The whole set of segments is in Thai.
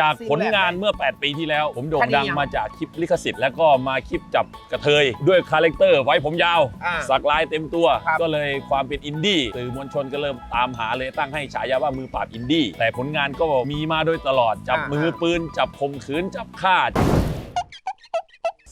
จากซีนผลงานแบบไหเมื่อ 8 ปีที่แล้ว ผมโด่คงดีดังยังมาจากคลิปลิขสิทธิ์แล้วก็มาคลิปจับกระเทย ด้วยคาแรคเตอร์ไว้ผมยาว อ่าสักลายเต็มตัว ครับก็เลยความเป็นอินดี้สื่อมวลชนก็เริ่มตามหาเลยตั้งให้ฉายาว่ามือปราบอินดี้แต่ผลงานก็มีมาโดยตลอดจับอ่ามือปืนจับข่มขืนจับฆ่า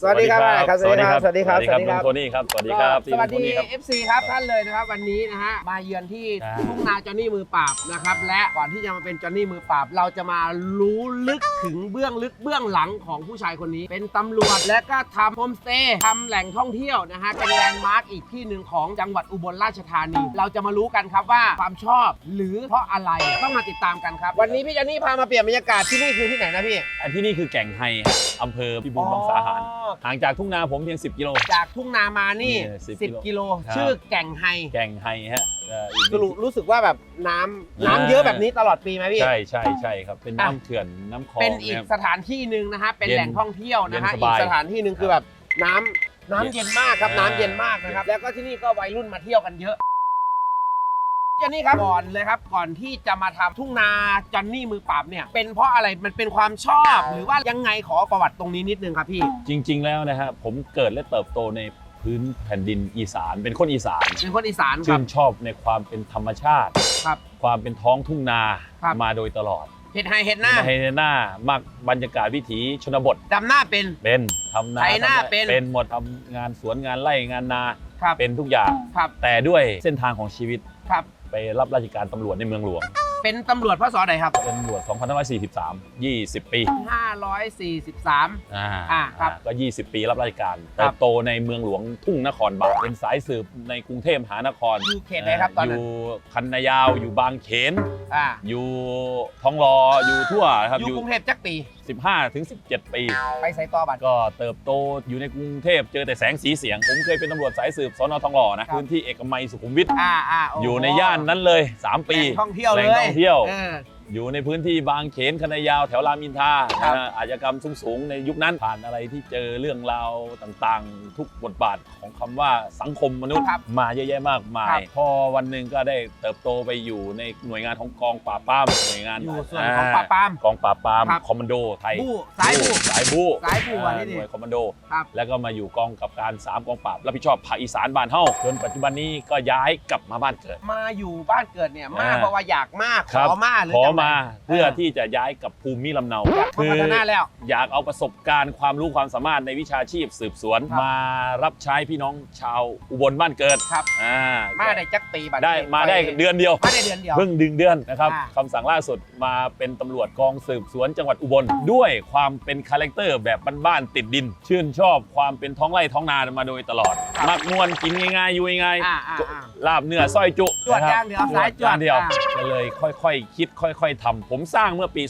สวัสดีครับครับสวัสดีครับ สวัสดีครับ สวัสดีครับลุงโทนี่ครับ สวัสดีครับ สวัสลุงโทดีนี่ครับ FC ครับท่านเลยนะครับวันนี้นะฮะ มาเยือนที่อ่าทุ่งนาจอห์นนี่มือปราบนะครับ และก่อนที่จะมาเป็นจอห์นนี่มือปราบ เราจะมารู้ลึกถึงเบื้องลึกเบื้องหลังของผู้ชายคนนี้ เป็นตำรวจและก็ทำโฮมสเตย์ทำแหล่งท่องเที่ยวนะฮะ เป็นแลนด์มาร์กอีกที่หนึ่งของจังหวัดอุบลราชธานี เราจะมารู้กันครับว่าความชอบหรือเพราะอะไรต้องมาติดตามกันครับ วันนี้พี่จอห์นนี่พามาเปลี่ยนบรรยากาศที่นี่คือที่ไหนนะพี่อันที่นี่คือแก่งไฮฮะอำเภอพิบูลมังสาหาร อ๋อห่างจากทุ่งนาผมเพียง 10 กิโล จากทุ่งนามานี่นี่10 10 กิโล ครับ ชื่อแก่งไฮแก่งไฮฮะเอ่ออีกคือรู้รู้สึกว่าแบบน้ำน้ำเยอะแบบนี้ตลอดปีไหมพี่ ใช่ใช่ใช่ครับเป็นอะน้ำเขื่อนน้ำคลองเป็นอีกนะครับสถานที่หนึ่งนะฮะเป็นเย็นแหล่งท่องเที่ยวนะฮะเย็นสอีบากยสถานที่หนึ่งคือแบบน้ำน้ำเย็นเย็นมากครับอ่าน้ำเย็นมากนะครับ แล้วก็ที่นี่ก็วัยรุ่นมาเที่ยวกันเยอะจอ นนี่ครับก่อนเลยครับ ก่อนที่จะมาทำทุ่งนาจอนนี่มือปราบเนี่ย เป็นเพราะอะไรมันเป็นความชอบ หรือว่ายังไงขอประวัติตรงนี้นิดนึงครับพี่จริง ๆ แล้วนะฮะผมเกิดและเติบโตในพื้นแผ่นดินอีสาน เป็นคนอีสาน เป็นคนอีสานคชื่รับ นชอบในความเป็นธรรมชาติ ครับความเป็นท้องทุ่งนาครับ มาโดยตลอดเห็ดไฮเห็ดหน้าในหน้ามากบรรยากาศวิถีชนบท ดำหน้าเป็น เป็นทำนาไถนาทำไร่เป็น เป็นหมดทำงานสวนงานไร่งานนา ครับเป็นทุกอย่าง ครับแต่ด้วยเส้นทางของชีวิต ครับไป รับราชการตำรวจในเมืองหลวง เป็นตำรวจพศใดครับ เป็นตำรวจ2543 20 ปี543 อ่าอ่าครับก็ 20 ปีรับราชการครัเติบบโตในเมืองหลวงทุ่งนครบาลเป็นสายสืบในกรุงเทพมหานครอยู่เขตไหนครับตอนนั้น ยู่คันนายาวอยู่บางเขน อ่าอยู่ทองหลออยู่ทั่วนะครับอยู่กรุงเทพจักปี 15 ถึง 17 ปี ไปไซต่อบัตร ก็เติบโตอยู่ในกรุงเทพเจอแต่แสงสีเสียง ผมเคยเป็นตำรวจสายสืบสนทองหล่อนะพื้นที่เอกมัยสุขุมวิทอ่าอ่าโโหอยู่ในย่านนั้นเลย 3 ปี แหล่งท่องเที่ยวแหเลล่งยท่องเที่ยว ออ อยู่ในพื้นที่บางเขนคณะยาวแถวรามอินทราครับนะอาชญากรรมสูงๆในยุคนั้นผ่านอะไรที่เจอเรื่องราวต่างๆ ทุกบทบาทของคำว่าสังคมมนุษย์ครับมาเยอะแยะมากมาครัย บพอวันหนึ่งก็ได้เติบโตไปอยู่ในหน่วยงานของกองปราบปรามหน่วยงานอยู่ส่วนของปราบปราม กองปราบปรามครับ คอมมานโดไทย บู้สายบู้ สายบู้สายบู้อะอ่านี่หน่วยคอมมานโด ครับแล้วก็มาอยู่กองกับการ 3 กองปราบรับผิดชอบภาคอีสานบ้านเฮาจนปัจจุบันนี้ก็ย้ายกลับมาบ้านเกิด มาอยู่บ้านเกิดเนี่ยมาอ่า เพราะว่าอยากมากขครับอมาหรือขอจังไงมาเพื่อที่จะย้ายกับภูมิลำเนาอยากมาพัฒนาแล้ว อยากเอาประสบการณ์ความรู้ความสามารถในวิชาชีพสืบสวน ครับ มารับใช้พี่น้องชาวอุบลบ้านเกิดครับ อ่ามาได้จักปีบัตรได้มาได้เดือนเดียว มาได้เดือนเดียว เพิ่งดึงเดือนนะครับอ่า คำสั่งล่าสุดมาเป็นตำรวจกองสืบสวนจังหวัดอุบล ด้วยความเป็นคาแรคเตอร์แบบบ้านๆติดดิน ชื่นชอบความเป็นท้องไร่ท้องนามาโดยตลอด มักมวนกินง่ายๆอยู่ง่ายอ่าอ่าอ่า ๆลาบเนื้อสร้อยจุจวดนะครับย่างเดียวสายจวดย่างเดียวอ่า ก็เลยค่อยๆคิดค่อยๆทำผมสร้างเมื่อปี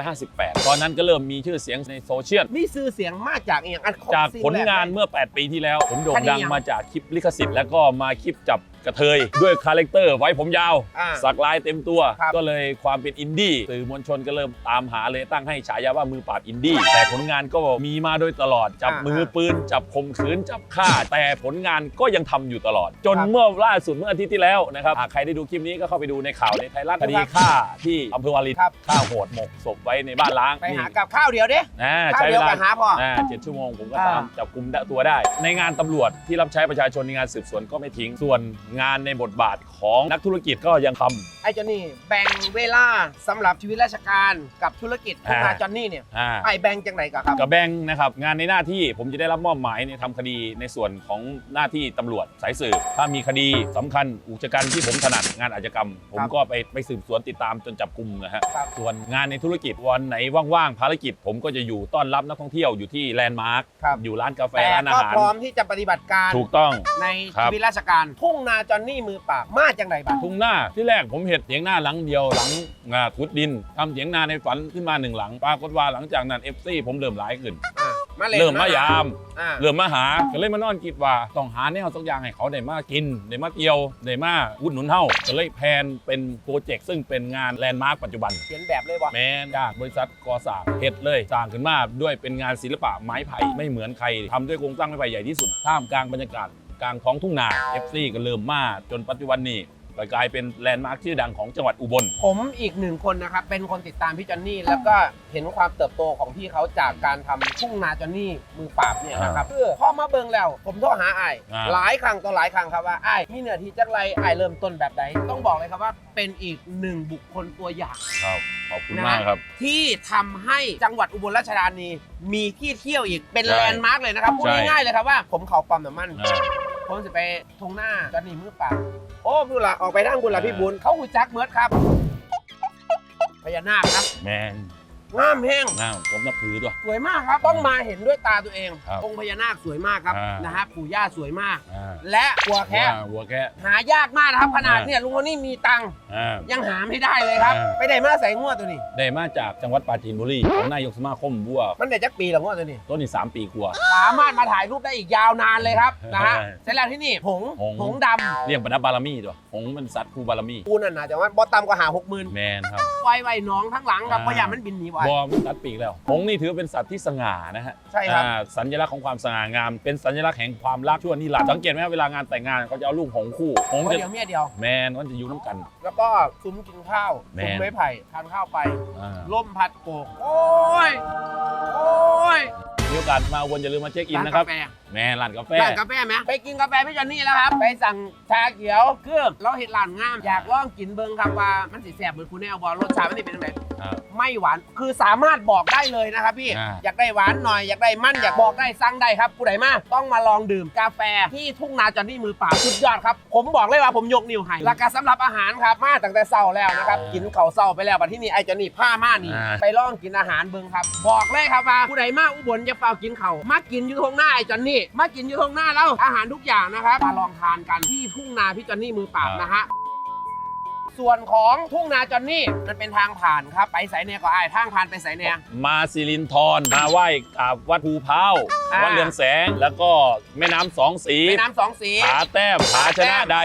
2558 ตอนนั้นก็เริ่มมีชื่อเสียงในโซเชียลมีชื่อเสียงมากจากอหย่างอันของจากซีผลงานแรกเมื่อ 8 ปีที่แล้ว ผมโด่งคดีดังยังมาจากคลิปลิขสิทธิ์แล้วก็มาคลิปจับ กระเทย ด้วยคาแรคเตอร์ไว้ผมยาว อ่าสักลายเต็มตัว ครับก็เลยความเป็นอินดี้สื่อมวลชนก็เริ่มตามหาเลยตั้งให้ฉายาว่ามือปราบอินดี้แต่ผลงานก็มีมาโดยตลอด จับอ่ามือปืน จับข่มขืนจับฆ่า แต่ผลงานก็ยังทำอยู่ตลอด จนครับ เมื่อล่าสุดเมื่ออาทิตย์ที่แล้วนะครับหากใครได้ดูคลิปนี้ก็เข้าไปดูในข่าวในไทยรัฐคดีครับฆ่าที่อำเภอวารินครับ ฆ่าโหดหมกศพไว้ในบ้านล้างไปหากับข้าวเดียวเด้อ่าข้าวใช้เดีเวยวลากันหาพ่ออ่าเจ็ดชั่วโมงผมก็อ่าตามจับกลุ่มได้ตัวได้ ในงานตำรวจที่รับใช้ประชาชนในงานสืบสวนก็ไม่ทิ้ง ส่วนงานในบทบาทของนักธุรกิจก็ยังทำ ไอ้จอนนี่แบ่งเวลาสำหรับชีวิตราชการกับธุรกิจทุ่งนาอ่าจอนนี่เนี่ยอ่า ไอ้แบ่งจังไหนกับครับ กับแบงค์นะครับงานในหน้าที่ผมจะได้รับมอบหมายในทำคดีในส่วนของหน้าที่ตำรวจสายสืบถ้ามีคดีสำคัญอุกชะกันที่ผมถนัดงานอาชญากรรม ผมก็ไปไปสืบสวนติดตามจนจับกลุ่มนะฮะครับ ส่วนงานในธุรกิจวันไหนว่างๆภารกิจ ผมก็จะอยู่ต้อนรับนักท่องเที่ยวอยู่ที่แลนด์มาร์คครับอยู่ร้านกาแฟแต่ร้านอาก็หาร พร้อมที่จะปฏิบัติการถูกต้อง ในครับ ชีวิตราชการ ทุ่งนาจอนนี่มือปราบมาจังไหนบ้าง ทุ่งหน้าที่แรกผมเห็นเถียงหน้าหลังเดียวหลังงาขุดดินทำเถียงนาในฝันขึ้นมาหนึ่งหลังปรากฏว่าหลังจากนั้นเอฟซีผมเริ่มหลายขึ้น อ่ามาเลยเริ่มมายาม อ่าเริ่มมาหาก็เลยมานอนคิดว่าต้องหาแนวสักอย่างให้เขาได้มากินได้มาเที่ยวได้มาอุดหนุนเฮาก็เลยแพลนเป็นโปรเจกต์ซึ่งเป็นงานแลนด์มาร์คปัจจุบัน เขียนแบบเลยบ่แม้จากบริษัทก่อสร้างเฮ็ดเลยสร้างขึ้นมาด้วยเป็นงานศิลปะไม้ไผ่ไม่เหมือนใครทำด้วยโครงสร้างไม้ไผ่ใหญ่ที่สุดท่ามกลางบรรยากาศกลางท้องทุ่งนา FC ก็เริ่มมาจนปัจจุบันนี้ กลายเป็นแลนด์มาร์คชื่อดังของจังหวัดอุบล ผมอีกหนึ่งคนนะครับ เป็นคนติดตามพี่จอนนี่ แล้วก็เห็นความเติบโตของพี่เขาจากการทำทุ่งนาจอนนี่มือปราบเนี่ยนะครับคือพ่อมาเบิงแล้ว ผมโทรหาไอ้ายอ่า หลายครั้งต่อหลายครั้งครับว่าไอ้ายมีเหนือที่จักไรไอ้ายเริ่มต้นแบบใดต้องบอกเลยครับว่าเป็นอีกหนึ่งบุคคลตัวอย่าง ครับขอบคุณนะ มากครับ ที่ทำให้จังหวัดอุบลราชธานีมีที่เที่ยวอีกเป็นใช่แลนด์มาร์กเลยนะครับพูดใช่ ง่ายๆเลยครับว่าผมเขาปั๊มน้ำมัน อ่าผมจะไปทงหน้าจอนนี่มือเปล่า โอ้พูดละออกไปทางบุญละเออพี่บุญเขาหูจักเมิร์ดครับพญานาคครับ แมน งามแห้งน้าผมนับถือด้วย สวยมากครับต้องมาเห็นด้วยตาตัวเอง ครับองค์พญานาคสวยมากครับอ่าน นะฮะปู่ย่าสวยมาก อ่าและหัวแคะว่าวัวแค่หายากมากนะครับ ขนาดอ่าเนี่ยลุงคนนี้มีตังค์อ่า ยังหาไม่ได้เลยครับ อ่า ไปได้มาใส่งวดตัวนี้ ได้มาจากจังหวัดปราจีนบุรีของนายกสมาคมวัวมันได้จักปีละงวดตัวนี้ ต้นนี้สามปีกว่า สามารถมาถ่ายรูปได้อีกยาวนานเลยครับนะฮะใช่เสร็จแล้วที่นี่หงส์หงส์หงส์ดเรียกบรรดาบารมีตัวหงส์มันสัตว์คู่บารมีำปูนั่นนะแต่ว่าบอต่ำกว่าหาหกหมื่นแมนครับไว้ไว้น้องทั้งหลังครับอ่า เพราะอยากมันบินหนีไว้บอมันตัดปีกแล้วหงส์นี่ถือเป็นสัตว์ที่สง่านะฮะใช่ครับ อ่าสัญลักษณ์ของความสง่างาม เป็นสัญลักษณ์แห่งความรักชั่วนิรันดร์สังเกตไหมครับเวลางานแต่งงานเขาจะเอาลูกหงส์คู่หงส์เพราะจะเดียวเมียเดียว แมนมันจะอยู่น้ำกัน แล้วก็ซุ้มกินข้าวแม่ซุ้มไม้ไผ่ทานข้าวไป อ่า ล่มพัดโกกโอ้ยโอ้ยมีโอ กาสมาวนอย่าลืมมาเช็คอินร้านนะครับกาแฟแม่ร้านกาแฟ ร้านกาแฟไหมไปกินกาแฟพี่จอนนี่แล้วครับ ไปสั่งชาเขียวคือเราเห็นร้านงาม อยากลองกินเบิ้งครับว่ามันสิแสบเหมือนคุณแนวบอลรสชาติมันสิเป็นยังไงครับ ไม่หวานคือสามารถบอกได้เลยนะครับพี่อ่า อยากได้หวานหน่อยอยากได้มันอยากบอกได้สั่งได้ครับผู้ใดมาต้องมาลองดื่มกาแฟที่ทุ่งนาจอนนี่มือเปล่าสุดยอดครับผมบอกเลยว่าผมยกนิ้วให้ราคาสำหรับอาหารครับมาตั้งแต่เช้าแล้วนะครับกินข้าวเช้าไปแล้วบัดที่นี่ไอ้จอนนี่ผ้าม่านี่อ่า ไปลองกินอาหารเบิ่งครับ บอกเลยครับว่าผู้ใดมาอุบลจะเฝ้ากินเขาวมากินอยู่ตรงหน้าไอ้จอนนี่มากินอยู่ตรงหน้าแล้วอาหารทุกอย่างนะครับมาลองทานกันที่ทุ่งนาพี่จอนนี่มือเปล่านะฮะ ส่วนของทุ่งนาจอนนี่มันเป็นทางผ่านครับ ไปไสเนียก็ไอ้ายทางผ่านไปไสเนียมาสิรินทรมาไหว้กราบวัดภูเพร้าวอ่า วัดเรืองแสง แล้วก็แม่น้ำสองสีแม่น้ำสองสีผาแต้มผาชนะใด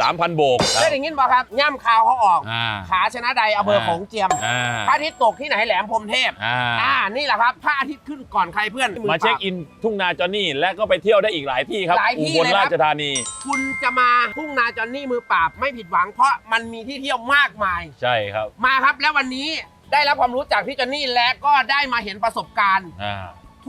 สามพันโบกได้ยินยินบอกครับย่ำข่าวเขาออก อ่า ขาชนะใดอำเภออ่าโขงเจียมอ่า พระอาทิตย์ตกที่ไหนแหลมพรหมเทพ อ่า อ่า นี่แหละครับพระอาทิตย์ขึ้นก่อนใครเพื่อน มาเช็คอินทุ่งนาจอนนี่และก็ไปเที่ยวได้อีกหลายที่ครับหลายที่อุบลเลยครับ ราชธานี คุณจะมาทุ่งนาจอนนี่มือปราบไม่ผิดหวังเพราะมันมีที่เที่ยวมากมาย ใช่ครับ มาครับแล้ววันนี้ได้รับความรู้จากพี่จอนนี่และก็ได้มาเห็นประสบการณ์อ่า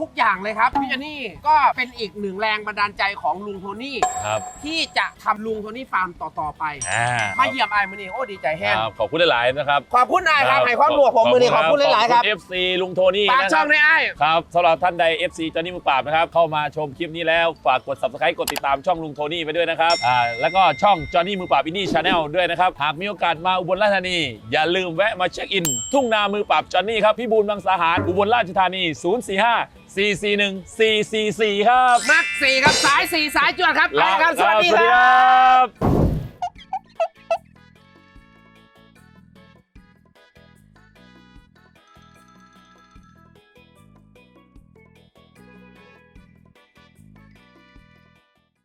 ทุกอย่างเลยครับพี่จอนนี่ก็เป็นอีกหนึ่งแรงบันดาลใจของลุงโทนี่ครับที่จะทำลุงโทนี่ฟาร์มต่อๆไป อ่ามาเยี่ยมไอ้ายมือนี่โอ้ดีใจแห้งครับขอบคุณหลายๆนะครับขอบคุณนายครับให้ความรู้กับผมมือนี่ขอบคุณหลายๆครับ ขอบณ FC ลุงโทนี่ฝากนะคช่รัอบงในไอ้าย ครับสำหรับท่านใด FC จอห์นนี่มือปราบนะครับ เข้ามาชมคลิปนี้แล้วฝากกด subscribe กดติดตามช่องลุงโทนี่ไปด้วยนะครับอ่าแล้วก็ช่องจอห์นนี่มือปราบอินนี่ชาแนลด้วยนะครับ หากมีโอกาสมาอุบลราชธานี อย่าลืมแวะมาเช็คอิน ทุ่งนามือปราบจอห์นนี่ครับพี่บูลบางสาหารอุบลราชธานี 045 441 444 ครับ มักสี่ครับสายสี่สายจวดครับไปครับสวัสดีสวัสคดีรัครับ บ